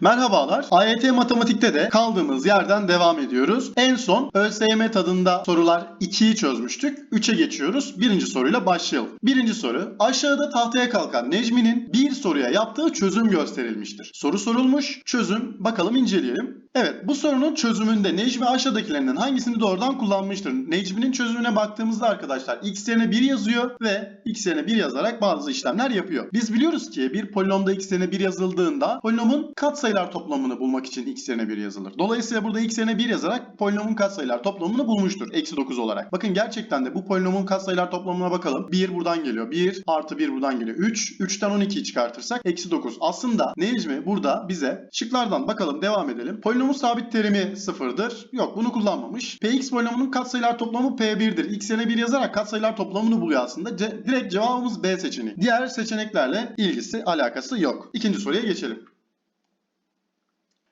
Merhabalar. AYT Matematik'te de kaldığımız yerden devam ediyoruz. En son ÖSYM tadında sorular 2'yi çözmüştük. 3'e geçiyoruz. Birinci soruyla başlayalım. Birinci soru. Aşağıda tahtaya kalkan Necmi'nin bir soruya yaptığı çözüm gösterilmiştir. Soru sorulmuş. Çözüm bakalım inceleyelim. Evet bu sorunun çözümünde Necmi aşağıdakilerinden hangisini doğrudan kullanmıştır? Necmi'nin çözümüne baktığımızda arkadaşlar x yerine 1 yazıyor ve x yerine 1 yazarak bazı işlemler yapıyor. Biz biliyoruz ki bir polinomda x yerine 1 yazıldığında polinomun katsayılar toplamını bulmak için x yerine 1 yazılır. Dolayısıyla burada x yerine 1 yazarak polinomun katsayılar toplamını bulmuştur. Eksi 9 olarak. Bakın gerçekten de bu polinomun katsayılar toplamına bakalım. 1 buradan geliyor. 1 artı 1 buradan geliyor. 3. 3'ten 12'yi çıkartırsak eksi 9. Aslında Necmi burada bize şıklardan bakalım devam edelim. Polinomun sabit terimi sıfırdır. Yok bunu kullanmamış. Px polinomunun katsayılar toplamı P1'dir. X yerine 1 yazarak katsayılar toplamını buluyor aslında. Ce- direkt cevabımız B seçeneği. Diğer seçeneklerle ilgisi alakası yok. İkinci soruya geçelim.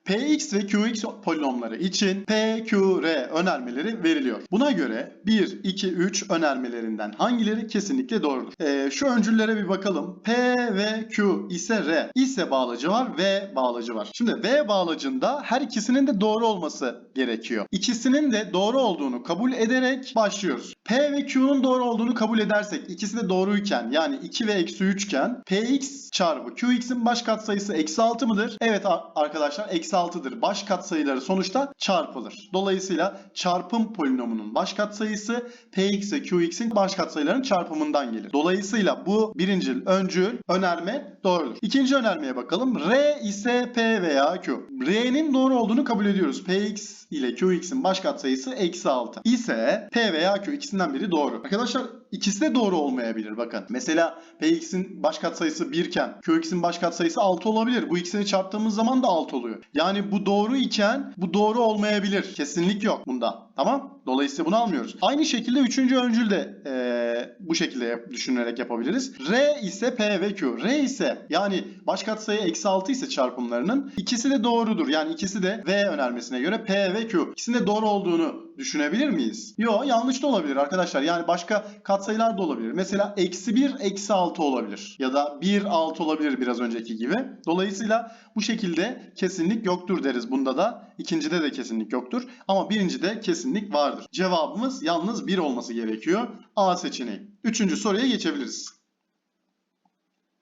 Px ve Qx polinomları için P, Q, R önermeleri veriliyor. Buna göre 1, 2, 3 önermelerinden hangileri kesinlikle doğrudur? Ee, şu öncüllere bir bakalım. P ve Q ise R ise bağlacı var, V bağlacı var. Şimdi V bağlacında her ikisinin de doğru olması gerekiyor. İkisinin de doğru olduğunu kabul ederek başlıyoruz. P ve Q'nun doğru olduğunu kabul edersek ikisi de doğruyken yani 2 ve eksi 3 iken Px çarpı Qx'in baş katsayısı eksi 6 mıdır? Evet arkadaşlar eksi 6'dır. Baş katsayıları sonuçta çarpılır. Dolayısıyla çarpım polinomunun baş katsayısı Px ve Qx'in baş katsayılarının çarpımından gelir. Dolayısıyla bu birincil öncül önerme doğrudur. İkinci önermeye bakalım. R ise P veya Q. R'nin doğru olduğunu kabul ediyoruz. Px ile Qx'in baş katsayısı eksi 6 ise P veya Q ikisinden biri doğru. Arkadaşlar ikisi de doğru olmayabilir bakın. Mesela Px'in baş katsayısı 1 iken Qx'in baş katsayısı 6 olabilir. Bu ikisini çarptığımız zaman da 6 oluyor. Yani bu doğru iken bu doğru olmayabilir. Kesinlik yok bunda. Tamam? Dolayısıyla bunu almıyoruz. Aynı şekilde üçüncü öncül de eee, bu şekilde yap- düşünerek yapabiliriz. R ise P ve Q. R ise yani baş katsayı eksi 6 ise çarpımlarının ikisi de doğrudur. Yani ikisi de V önermesine göre P ve Q. İkisinin de doğru olduğunu düşünebilir miyiz? Yok yanlış da olabilir arkadaşlar. Yani başka katsayılar da olabilir. Mesela eksi 1 eksi 6 olabilir. Ya da 1 6 olabilir biraz önceki gibi. Dolayısıyla bu şekilde kesinlik yoktur deriz bunda da. İkincide de kesinlik yoktur. Ama birincide kesinlik vardır. Cevabımız yalnız 1 olması gerekiyor. A seçeneği. Üçüncü soruya geçebiliriz.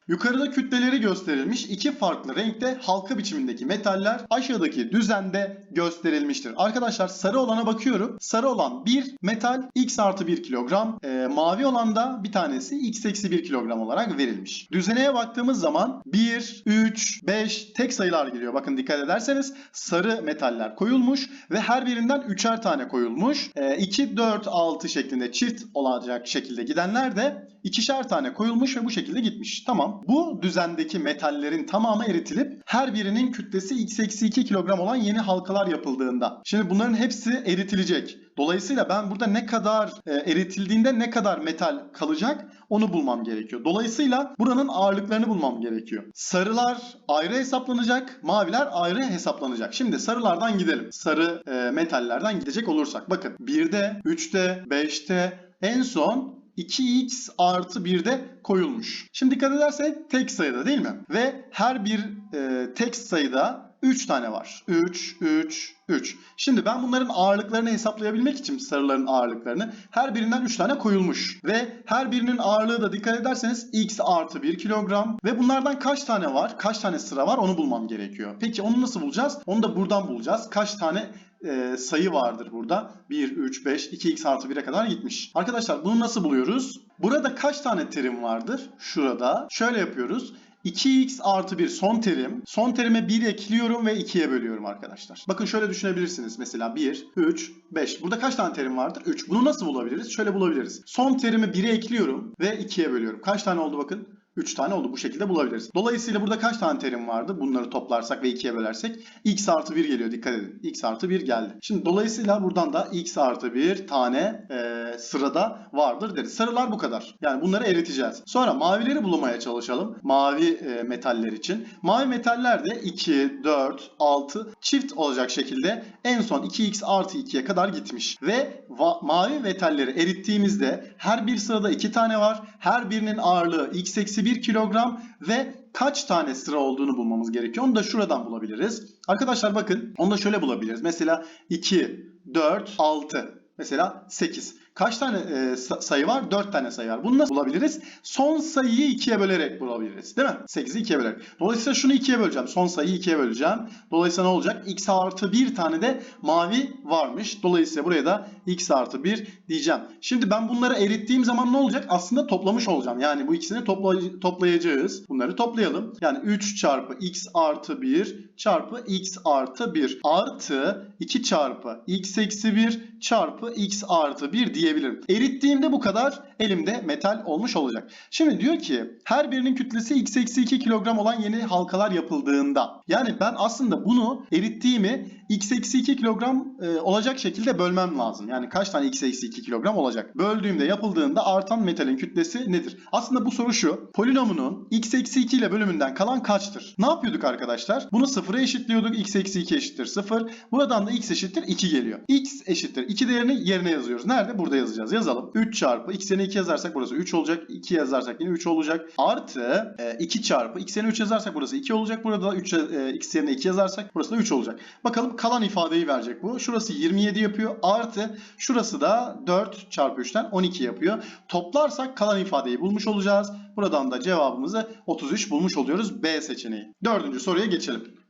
Yukarıda kütleleri gösterilmiş iki farklı renkte halka biçimindeki metaller aşağıdaki düzende gösterilmiştir. Arkadaşlar sarı olana bakıyorum. Sarı olan bir metal x artı 1 kilogram. e, mavi olan da bir tanesi x eksi 1 kilogram olarak verilmiş. Düzeneye baktığımız zaman 1, 3, 5 tek sayılar geliyor. Bakın dikkat ederseniz sarı metaller koyulmuş ve her birinden üçer tane koyulmuş. E, 2, 4, 6 şeklinde çift olacak şekilde gidenler de ikişer tane koyulmuş ve bu şekilde gitmiş. Tamam. Bu düzendeki metallerin tamamı eritilip her birinin kütlesi x eksi 2 kilogram olan yeni halkalar yapıldığında. Şimdi bunların hepsi eritilecek. Dolayısıyla ben burada ne kadar e, eritildiğinde ne kadar metal kalacak onu bulmam gerekiyor. Dolayısıyla buranın ağırlıklarını bulmam gerekiyor. Sarılar ayrı hesaplanacak, maviler ayrı hesaplanacak. Şimdi sarılardan gidelim. Sarı e, metallerden gidecek olursak. Bakın 1'de, 3'te, 5'te en son 2x artı 1'de koyulmuş. Şimdi dikkat edersek tek sayıda değil mi? Ve her bir e, tek sayıda 3 tane var. 3, 3, 3. Şimdi ben bunların ağırlıklarını hesaplayabilmek için sarıların ağırlıklarını her birinden 3 tane koyulmuş. Ve her birinin ağırlığı da dikkat ederseniz x artı 1 kilogram. Ve bunlardan kaç tane var? Kaç tane sıra var? Onu bulmam gerekiyor. Peki onu nasıl bulacağız? Onu da buradan bulacağız. Kaç tane e, sayı vardır burada? 1, 3, 5, 2x artı 1'e kadar gitmiş. Arkadaşlar bunu nasıl buluyoruz? Burada kaç tane terim vardır? Şurada. Şöyle yapıyoruz. 2x artı 1 son terim. Son terime 1 ekliyorum ve 2'ye bölüyorum arkadaşlar. Bakın şöyle düşünebilirsiniz. Mesela 1, 3, 5. Burada kaç tane terim vardır? 3. Bunu nasıl bulabiliriz? Şöyle bulabiliriz. Son terimi 1'e ekliyorum ve 2'ye bölüyorum. Kaç tane oldu bakın? 3 tane oldu. Bu şekilde bulabiliriz. Dolayısıyla burada kaç tane terim vardı? Bunları toplarsak ve 2'ye bölersek x artı 1 geliyor. Dikkat edin. x artı 1 geldi. Şimdi dolayısıyla buradan da x artı 1 tane e, sırada vardır deriz. Sarılar bu kadar. Yani bunları eriteceğiz. Sonra mavileri bulmaya çalışalım. Mavi e, metaller için. Mavi metaller de 2, 4, 6 çift olacak şekilde en son 2x artı 2'ye kadar gitmiş. Ve mavi metalleri erittiğimizde her bir sırada 2 tane var. Her birinin ağırlığı x eksi 1 kilogram ve kaç tane sıra olduğunu bulmamız gerekiyor. Onu da şuradan bulabiliriz. Arkadaşlar bakın onu da şöyle bulabiliriz. Mesela 2, 4, 6. Mesela 8. Kaç tane e, sa- sayı var? 4 tane sayı var. Bunu nasıl bulabiliriz? Son sayıyı 2'ye bölerek bulabiliriz. Değil mi? 8'i 2'ye bölerek. Dolayısıyla şunu 2'ye böleceğim. Son sayıyı 2'ye böleceğim. Dolayısıyla ne olacak? x artı 1 tane de mavi varmış. Dolayısıyla buraya da x artı 1 diyeceğim. Şimdi ben bunları erittiğim zaman ne olacak? Aslında toplamış olacağım. Yani bu ikisini topla- toplayacağız. Bunları toplayalım. Yani 3 çarpı x artı 1 çarpı x artı 1 artı 2 çarpı x eksi 1 çarpı x artı 1 diyebilirim. Erittiğimde bu kadar elimde metal olmuş olacak. Şimdi diyor ki her birinin kütlesi x eksi 2 kilogram olan yeni halkalar yapıldığında. Yani ben aslında bunu erittiğimi x eksi 2 kilogram e, olacak şekilde bölmem lazım. Yani kaç tane x eksi 2 kilogram olacak? Böldüğümde yapıldığında artan metalin kütlesi nedir? Aslında bu soru şu. Polinomunun x eksi 2 ile bölümünden kalan kaçtır? Ne yapıyorduk arkadaşlar? Bunu sıfıra eşitliyorduk. x eksi 2 eşittir 0. Buradan da x eşittir 2 geliyor. x eşittir 2 değerini yerine yazıyoruz. Nerede? Burada yazacağız. Yazalım. 3 çarpı x yerine 2 yazarsak burası 3 olacak. 2 yazarsak yine 3 olacak. Artı e, 2 çarpı x yerine 3 yazarsak burası 2 olacak. Burada da 3 e, x yerine 2 yazarsak burası da 3 olacak. Bakalım kalan ifadeyi verecek bu. Şurası 27 yapıyor. Artı şurası da 4 çarpı 3'ten 12 yapıyor. Toplarsak kalan ifadeyi bulmuş olacağız. Buradan da cevabımızı 33 bulmuş oluyoruz. B seçeneği. Dördüncü soruya geçelim.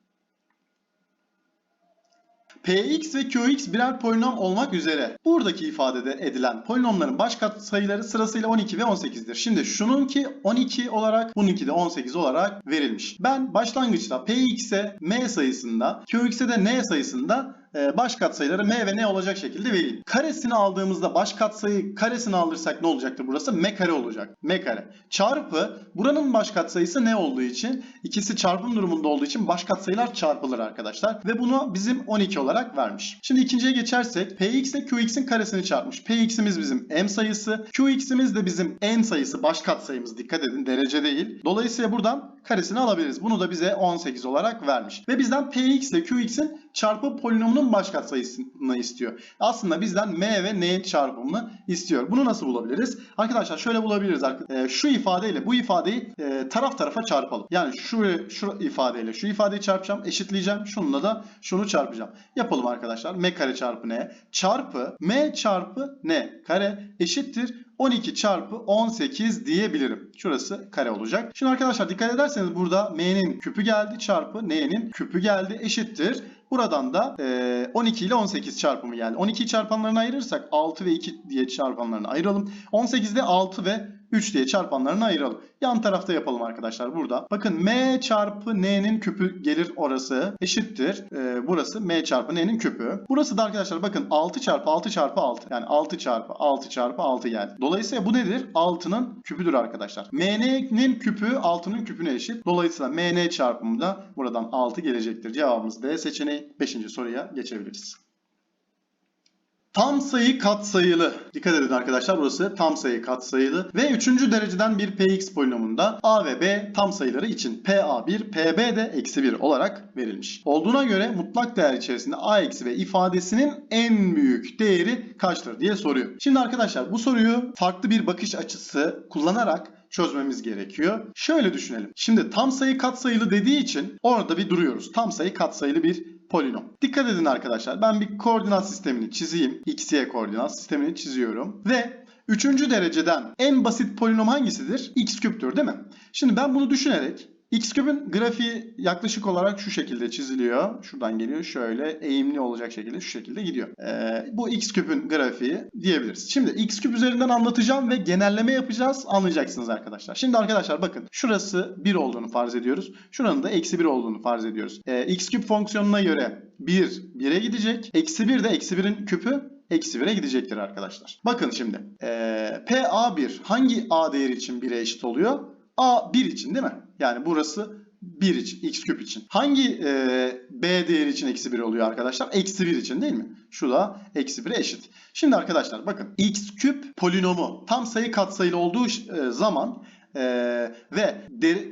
Px ve Qx birer polinom olmak üzere buradaki ifadede edilen polinomların baş katsayıları sırasıyla 12 ve 18'dir. Şimdi şununki 12 olarak bununki de 18 olarak verilmiş. Ben başlangıçta Px'e m sayısında Qx'e de n sayısında baş katsayıları m ve n olacak şekilde vereyim. Karesini aldığımızda baş katsayı karesini alırsak ne olacaktır burası? m kare olacak. m kare. Çarpı buranın baş katsayısı ne olduğu için ikisi çarpım durumunda olduğu için baş katsayılar çarpılır arkadaşlar. Ve bunu bizim 12 olarak vermiş. Şimdi ikinciye geçersek px ile qx'in karesini çarpmış. px'imiz bizim m sayısı. qx'imiz de bizim n sayısı baş katsayımız. Dikkat edin derece değil. Dolayısıyla buradan karesini alabiliriz. Bunu da bize 18 olarak vermiş. Ve bizden px ile qx'in çarpı polinomunun baş katsayısını istiyor. Aslında bizden m ve n'nin çarpımını istiyor. Bunu nasıl bulabiliriz? Arkadaşlar şöyle bulabiliriz. Ee, şu ifadeyle bu ifadeyi e, taraf tarafa çarpalım. Yani şu, şu ifadeyle şu ifadeyi çarpacağım, eşitleyeceğim. Şununla da şunu çarpacağım. Yapalım arkadaşlar. m kare çarpı n çarpı m çarpı n kare eşittir 12 çarpı 18 diyebilirim. Şurası kare olacak. Şimdi arkadaşlar dikkat ederseniz burada m'nin küpü geldi çarpı n'nin küpü geldi eşittir. Buradan da e, 12 ile 18 çarpımı geldi. 12'yi çarpanlarına ayırırsak 6 ve 2 diye çarpanlarını ayıralım. 18'de 6 ve 3 diye çarpanlarını ayıralım. Yan tarafta yapalım arkadaşlar burada. Bakın m çarpı n'nin küpü gelir orası eşittir. Ee, burası m çarpı n'nin küpü. Burası da arkadaşlar bakın 6 çarpı 6 çarpı 6. Yani 6 çarpı 6 çarpı 6 geldi. Dolayısıyla bu nedir? 6'nın küpüdür arkadaşlar. mn'nin küpü 6'nın küpüne eşit. Dolayısıyla mn çarpımı da buradan 6 gelecektir. Cevabımız D seçeneği. 5. soruya geçebiliriz. Tam sayı katsayılı. Dikkat edin arkadaşlar burası tam sayı katsayılı. Ve 3. dereceden bir px polinomunda a ve b tam sayıları için pa1, pb de eksi 1 olarak verilmiş. Olduğuna göre mutlak değer içerisinde a eksi b ifadesinin en büyük değeri kaçtır diye soruyor. Şimdi arkadaşlar bu soruyu farklı bir bakış açısı kullanarak çözmemiz gerekiyor. Şöyle düşünelim. Şimdi tam sayı katsayılı dediği için orada bir duruyoruz. Tam sayı katsayılı bir polinom. Dikkat edin arkadaşlar. Ben bir koordinat sistemini çizeyim. X, Y koordinat sistemini çiziyorum. Ve üçüncü dereceden en basit polinom hangisidir? X küptür değil mi? Şimdi ben bunu düşünerek X küpün grafiği yaklaşık olarak şu şekilde çiziliyor. Şuradan geliyor şöyle eğimli olacak şekilde şu şekilde gidiyor. Ee, bu X küpün grafiği diyebiliriz. Şimdi X küp üzerinden anlatacağım ve genelleme yapacağız. Anlayacaksınız arkadaşlar. Şimdi arkadaşlar bakın şurası 1 olduğunu farz ediyoruz. Şuranın da eksi 1 olduğunu farz ediyoruz. Ee, X küp fonksiyonuna göre 1 1'e gidecek. Eksi 1 de eksi 1'in küpü eksi 1'e gidecektir arkadaşlar. Bakın şimdi. Ee, PA1 hangi A değeri için 1'e eşit oluyor? A 1 için değil mi? Yani burası 1 için, x küp için. Hangi e, b değeri için eksi 1 oluyor arkadaşlar? Eksi 1 için değil mi? Şu da eksi 1'e eşit. Şimdi arkadaşlar bakın x küp polinomu tam sayı katsayılı olduğu e, zaman e, ve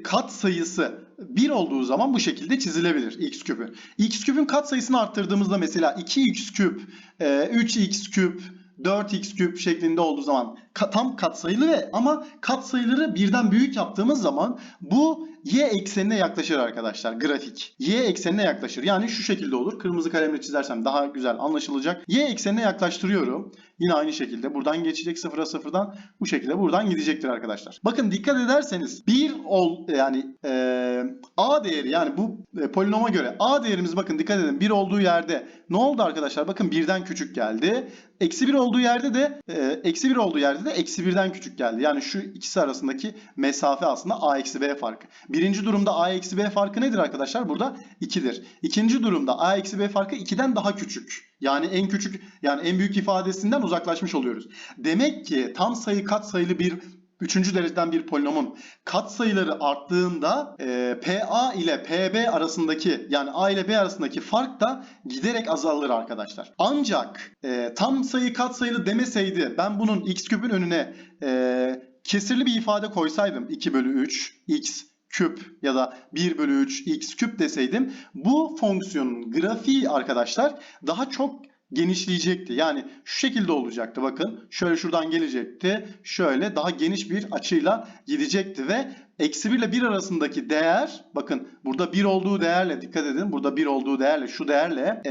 kat sayısı 1 olduğu zaman bu şekilde çizilebilir x küpü. x küpün kat sayısını arttırdığımızda mesela 2x küp, e, 3x küp, 4x küp şeklinde olduğu zaman tam katsayılı ve ama katsayıları birden büyük yaptığımız zaman bu y eksenine yaklaşır arkadaşlar grafik. Y eksenine yaklaşır. Yani şu şekilde olur. Kırmızı kalemle çizersem daha güzel anlaşılacak. Y eksenine yaklaştırıyorum. Yine aynı şekilde buradan geçecek sıfıra sıfırdan bu şekilde buradan gidecektir arkadaşlar. Bakın dikkat ederseniz bir ol yani e, a değeri yani bu e, polinoma göre a değerimiz bakın dikkat edin bir olduğu yerde ne oldu arkadaşlar? Bakın birden küçük geldi. Eksi bir olduğu yerde de eksi bir olduğu yerde de eksi birden küçük geldi. Yani şu ikisi arasındaki mesafe aslında a eksi b farkı. Birinci durumda a eksi b farkı nedir arkadaşlar? Burada 2'dir. İkinci durumda a eksi b farkı 2'den daha küçük. Yani en küçük yani en büyük ifadesinden uzaklaşmış oluyoruz. Demek ki tam sayı kat sayılı bir Üçüncü dereceden bir polinomun katsayıları arttığında e, PA ile PB arasındaki yani A ile B arasındaki fark da giderek azalır arkadaşlar. Ancak e, tam sayı katsayılı demeseydi ben bunun x küpün önüne e, kesirli bir ifade koysaydım 2 bölü 3 x küp ya da 1 bölü 3 x küp deseydim bu fonksiyonun grafiği arkadaşlar daha çok genişleyecekti. Yani şu şekilde olacaktı bakın. Şöyle şuradan gelecekti. Şöyle daha geniş bir açıyla gidecekti ve eksi 1 ile 1 arasındaki değer bakın burada 1 olduğu değerle dikkat edin. Burada 1 olduğu değerle şu değerle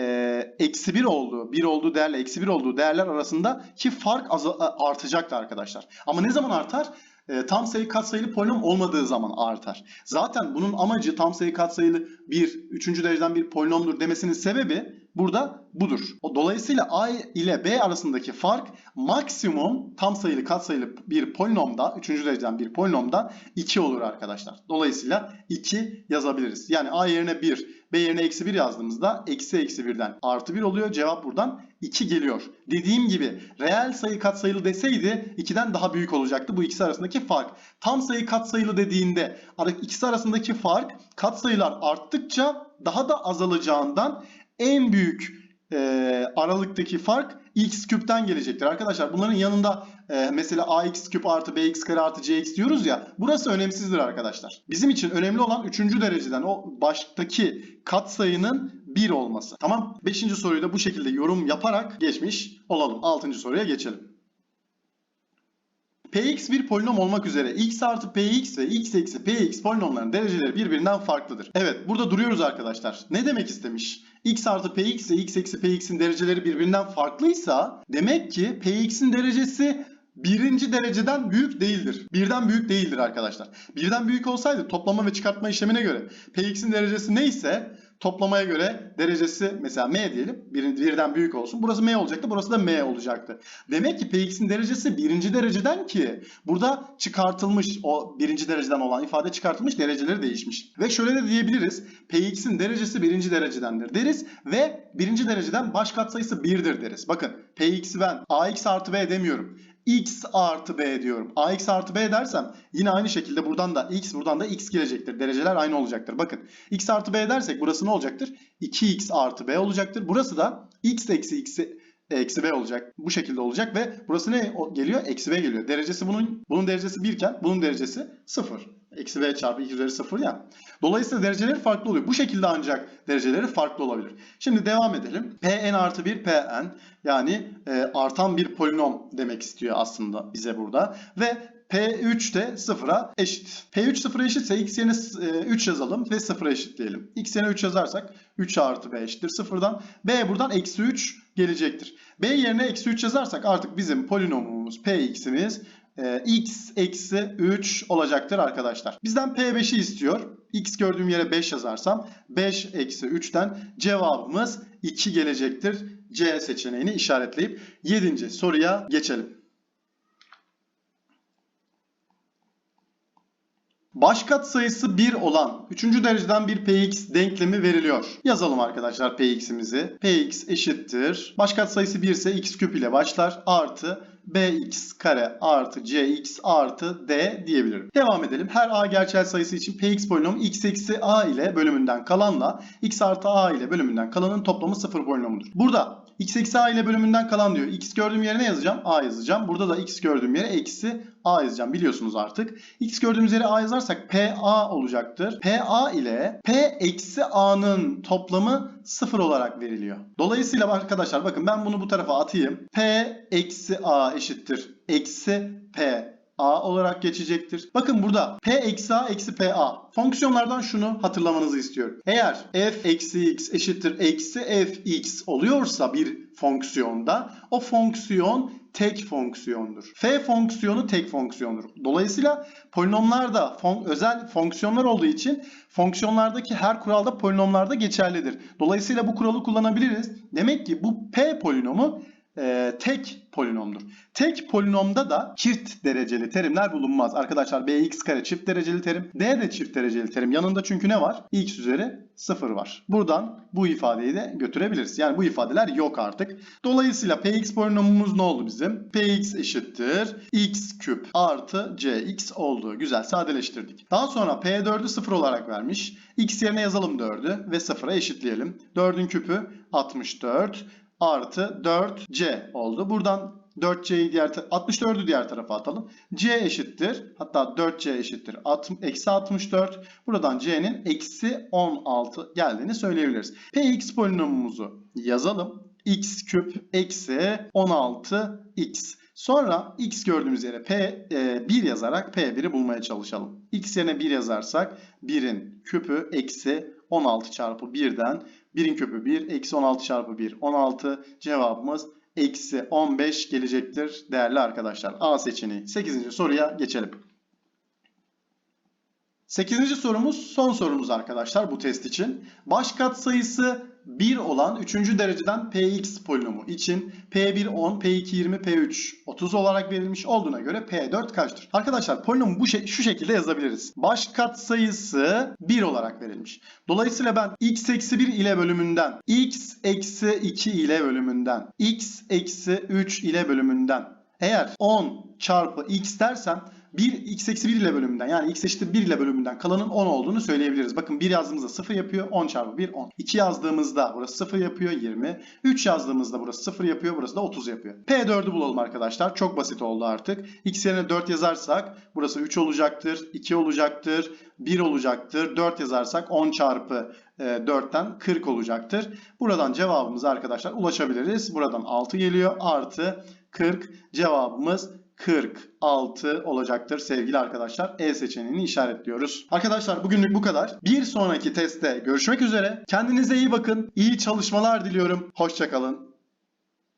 eksi 1 olduğu 1 olduğu değerle eksi 1 olduğu değerler arasındaki fark artacaktı arkadaşlar. Ama ne zaman artar? E, tam sayı katsayılı polinom olmadığı zaman artar. Zaten bunun amacı tam sayı katsayılı bir, üçüncü dereceden bir polinomdur demesinin sebebi burada budur. Dolayısıyla a ile b arasındaki fark maksimum tam sayılı katsayılı bir polinomda, üçüncü dereceden bir polinomda 2 olur arkadaşlar. Dolayısıyla 2 yazabiliriz. Yani a yerine 1, b yerine eksi 1 yazdığımızda eksi eksi 1'den artı 1 oluyor. Cevap buradan 2 geliyor. Dediğim gibi reel sayı katsayılı deseydi 2'den daha büyük olacaktı bu ikisi arasındaki fark. Tam sayı katsayılı dediğinde ikisi arasındaki fark katsayılar arttıkça daha da azalacağından en büyük e, aralıktaki fark x küpten gelecektir. Arkadaşlar bunların yanında e, mesela ax küp artı bx kare artı cx diyoruz ya burası önemsizdir arkadaşlar. Bizim için önemli olan 3. dereceden o baştaki katsayının 1 olması. Tamam 5. soruyu da bu şekilde yorum yaparak geçmiş olalım. 6. soruya geçelim. Px bir polinom olmak üzere x artı px ve x eksi px polinomların dereceleri birbirinden farklıdır. Evet burada duruyoruz arkadaşlar. Ne demek istemiş? x artı px ve x eksi px'in dereceleri birbirinden farklıysa demek ki px'in derecesi birinci dereceden büyük değildir. Birden büyük değildir arkadaşlar. Birden büyük olsaydı toplama ve çıkartma işlemine göre px'in derecesi neyse toplamaya göre derecesi mesela m diyelim. Bir, birden büyük olsun. Burası m olacaktı. Burası da m olacaktı. Demek ki px'in derecesi birinci dereceden ki burada çıkartılmış o birinci dereceden olan ifade çıkartılmış dereceleri değişmiş. Ve şöyle de diyebiliriz. px'in derecesi birinci derecedendir deriz ve birinci dereceden baş katsayısı 1'dir deriz. Bakın px'i ben ax artı b demiyorum x artı b diyorum. ax artı b dersem yine aynı şekilde buradan da x buradan da x gelecektir. Dereceler aynı olacaktır. Bakın x artı b dersek burası ne olacaktır? 2x artı b olacaktır. Burası da x eksi x eksi b olacak. Bu şekilde olacak ve burası ne geliyor? Eksi b geliyor. Derecesi bunun bunun derecesi 1 iken bunun derecesi 0. Eksi b çarpı 2 üzeri 0 ya. Dolayısıyla dereceleri farklı oluyor. Bu şekilde ancak dereceleri farklı olabilir. Şimdi devam edelim. Pn artı 1 Pn yani e, artan bir polinom demek istiyor aslında bize burada. Ve P3 de 0'a eşit. P3 0'a eşitse x yerine 3 e, yazalım ve 0'a eşitleyelim. x yerine 3 yazarsak 3 artı b eşittir 0'dan. b buradan eksi 3 gelecektir. b yerine eksi 3 yazarsak artık bizim polinomumuz px'imiz e, x eksi 3 olacaktır arkadaşlar. Bizden P5'i istiyor. x gördüğüm yere 5 yazarsam 5 eksi 3'ten cevabımız 2 gelecektir. C seçeneğini işaretleyip 7. soruya geçelim. Başkat sayısı 1 olan 3. dereceden bir px denklemi veriliyor. Yazalım arkadaşlar px'imizi. px eşittir. Başkat sayısı 1 ise x küp ile başlar. Artı bx kare artı cx artı d diyebilirim. Devam edelim. Her a gerçel sayısı için px polinomu x eksi a ile bölümünden kalanla x artı a ile bölümünden kalanın toplamı sıfır polinomudur. Burada x eksi a ile bölümünden kalan diyor. x gördüğüm yere ne yazacağım? a yazacağım. Burada da x gördüğüm yere eksi a yazacağım. Biliyorsunuz artık. x gördüğümüz yere a yazarsak pa olacaktır. pa ile p eksi a'nın toplamı sıfır olarak veriliyor. Dolayısıyla arkadaşlar bakın ben bunu bu tarafa atayım. p eksi a eşittir. Eksi p A olarak geçecektir. Bakın burada P eksi A eksi PA. Fonksiyonlardan şunu hatırlamanızı istiyorum. Eğer f eksi x eşittir eksi fx oluyorsa bir fonksiyonda o fonksiyon tek fonksiyondur. F fonksiyonu tek fonksiyondur. Dolayısıyla polinomlarda fon özel fonksiyonlar olduğu için fonksiyonlardaki her kuralda polinomlarda geçerlidir. Dolayısıyla bu kuralı kullanabiliriz. Demek ki bu P polinomu e, tek polinomdur. Tek polinomda da çift dereceli terimler bulunmaz. Arkadaşlar bx kare çift dereceli terim, d de çift dereceli terim. Yanında çünkü ne var? x üzeri 0 var. Buradan bu ifadeyi de götürebiliriz. Yani bu ifadeler yok artık. Dolayısıyla px polinomumuz ne oldu bizim? px eşittir x küp artı cx oldu. Güzel sadeleştirdik. Daha sonra p4'ü 0 olarak vermiş. x yerine yazalım 4'ü ve 0'a eşitleyelim. 4'ün küpü 64 artı 4c oldu. Buradan 4c'yi diğer 64'ü diğer tarafa atalım. c eşittir. Hatta 4c eşittir. At, eksi 64. Buradan c'nin eksi 16 geldiğini söyleyebiliriz. px polinomumuzu yazalım. x küp eksi 16x. Sonra x gördüğümüz yere p e, 1 yazarak p1'i bulmaya çalışalım. x yerine 1 yazarsak 1'in küpü eksi 16 çarpı 1'den 1'in küpü 1, eksi 16 çarpı 1, 16. Cevabımız eksi 15 gelecektir değerli arkadaşlar. A seçeneği. 8. soruya geçelim. 8. sorumuz son sorumuz arkadaşlar bu test için. Baş katsayısı 1 olan 3. dereceden px polinomu için p1 10, p2 20, p3 30 olarak verilmiş olduğuna göre p4 kaçtır? Arkadaşlar polinomu bu şey, şu şekilde yazabiliriz. Baş katsayısı 1 olarak verilmiş. Dolayısıyla ben x eksi 1 ile bölümünden, x eksi 2 ile bölümünden, x eksi 3 ile bölümünden eğer 10 çarpı x dersem 1 x eksi 1 ile bölümünden yani x eşittir 1 ile bölümünden kalanın 10 olduğunu söyleyebiliriz. Bakın 1 yazdığımızda 0 yapıyor. 10 çarpı 1 10. 2 yazdığımızda burası 0 yapıyor 20. 3 yazdığımızda burası 0 yapıyor. Burası da 30 yapıyor. P4'ü bulalım arkadaşlar. Çok basit oldu artık. X yerine 4 yazarsak burası 3 olacaktır. 2 olacaktır. 1 olacaktır. 4 yazarsak 10 çarpı 4'ten 40 olacaktır. Buradan cevabımıza arkadaşlar ulaşabiliriz. Buradan 6 geliyor. Artı 40 cevabımız 46 olacaktır sevgili arkadaşlar. E seçeneğini işaretliyoruz. Arkadaşlar bugünlük bu kadar. Bir sonraki testte görüşmek üzere. Kendinize iyi bakın. İyi çalışmalar diliyorum. Hoşçakalın.